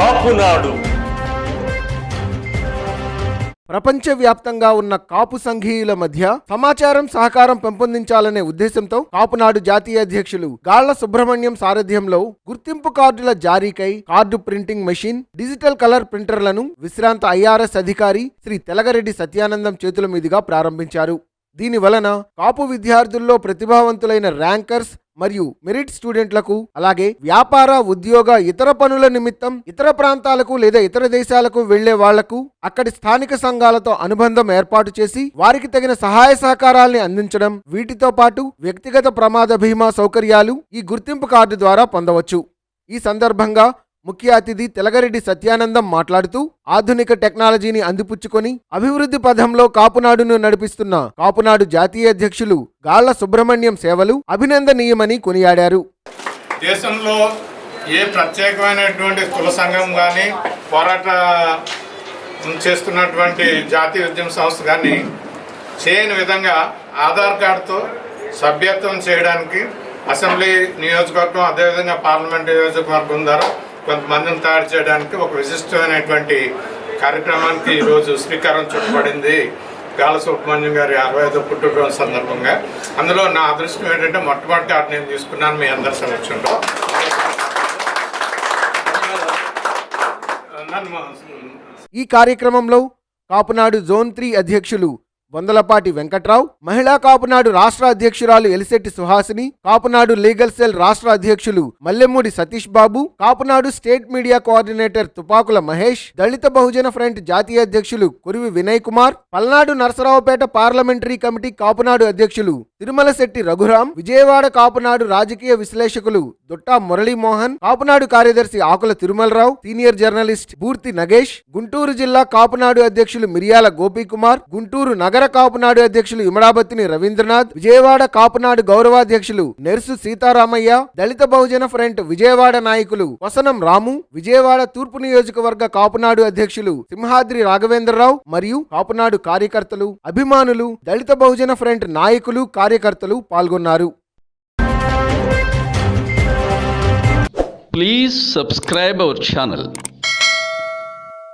కాపునాడు. ప్రపంచవ్యాప్తంగా ఉన్న కాపు సంఘీయుల మధ్య సమాచారం సహకారం పెంపొందించాలనే ఉద్దేశంతో కాపునాడు జాతీయ అధ్యక్షులు గాళ్ళ సుబ్రహ్మణ్యం సారథ్యంలో గుర్తింపు కార్డుల జారీకై card printing machine digital colour ప్రింటర్లను విశ్రాంత ఐఆర్ఎస్ అధికారి శ్రీ తెలగరెడ్డి సత్యానందం చేతుల మీదుగా ప్రారంభించారు. దీని వలన కాపు విద్యార్థుల్లో ప్రతిభావంతులైన ర్యాంకర్స్ మరియు మెరిట్ స్టూడెంట్లకు అలాగే వ్యాపార ఉద్యోగ ఇతర పనుల నిమిత్తం ఇతర ప్రాంతాలకు లేదా ఇతర దేశాలకు వెళ్ళే వాళ్ళకు అక్కడి స్థానిక సంఘాలతో అనుబంధం ఏర్పాటు చేసి వారికి తగిన సహాయ సహకారాల్ని అందించడం వీటితో పాటు వ్యక్తిగత ప్రమాద బీమా సౌకర్యాలు ఈ గుర్తింపు కార్డు ద్వారా పొందవచ్చు. ఈ సందర్భంగా ముఖ్య అతిథి తెలగరెడ్డి సత్యానందం మాట్లాడుతూ ఆధునిక టెక్నాలజీని అందిపుచ్చుకొని అభివృద్ధి పథంలో కాపునాడును నడిపిస్తున్న కాపునాడు జాతీయ అధ్యక్షులు గాళ్ళ సుబ్రహ్మణ్యం సేవలు అభినందనీయమని కొనియాడారు. దేశంలో ఏ ప్రత్యేకమైనటువంటి కుల సంఘం కానీ పోరాట చేస్తున్నటువంటి జాతీయ ఉద్యమ సంస్థ కానీ చేయని విధంగా ఆధార్ కార్డుతో సభ్యత్వం చేయడానికి అసెంబ్లీ నియోజకవర్గం అదేవిధంగా పార్లమెంట్ నియోజకవర్గం ద్వారా కొంతమందిని తయారు చేయడానికి ఒక విశిష్టమైనటువంటి కార్యక్రమానికి ఈరోజు శ్రీకారం చుట్టబడింది. గాల సుబ్రహ్మణ్యం గారి అరవై ఐదో పుట్టినరోజు సందర్భంగా. అందులో నా అదృష్టం ఏంటంటే మొట్టమొదటి ఆట నేను తీసుకున్నాను మీ అందరి సమక్షంలో. ఈ కార్యక్రమంలో కాపునాడు జోన్ త్రీ అధ్యక్షులు బొందలపాటి వెంకట్రావు. మహిళా కాపునాడు రాష్ట్ర అధ్యక్షురాలు ఎలిశెట్టి సుహాసిని కాపునాడు లీగల్ సెల్ రాష్ట్ర అధ్యక్షులు Mallemudi Satish Babu Kapunadu state media coordinator Tupakula Mahesh Dalitha Bahujana front జాతీయ అధ్యక్షులు కురివి వినయ్ కుమార్ పల్నాడు నరసరావుపేట పార్లమెంటరీ కమిటీ కాపునాడు అధ్యక్షులు తిరుమలశెట్టి రఘురాం విజయవాడ కాపునాడు రాజకీయ విశ్లేషకులు దుట్టా మురళీమోహన్ కాపునాడు కార్యదర్శి ఆకుల తిరుమలరావు సీనియర్ జర్నలిస్ట్ బూర్తి నగేష్ గుంటూరు జిల్లా కాపునాడు అధ్యక్షులు మిరియాల గోపీకుమార్ గుంటూరు నగర కాపునాడు అధ్యక్షులు ఇమడాబత్తిని రవీంద్రనాథ్ విజయవాడ కాపునాడు గౌరవాధ్యక్షులు నెర్సు సీతారామయ్య దళిత బహుజన ఫ్రంట్ విజయవాడ నాయకులు వసనం రాము విజయవాడ తూర్పు నియోజకవర్గ కాపునాడు అధ్యక్షులు సింహాద్రి రాఘవేంద్రరావు మరియు కాపునాడు కార్యకర్తలు అభిమానులు దళిత బహుజన ఫ్రంట్ నాయకులు కార్యకర్తలు పాల్గొన్నారు. Please subscribe our channel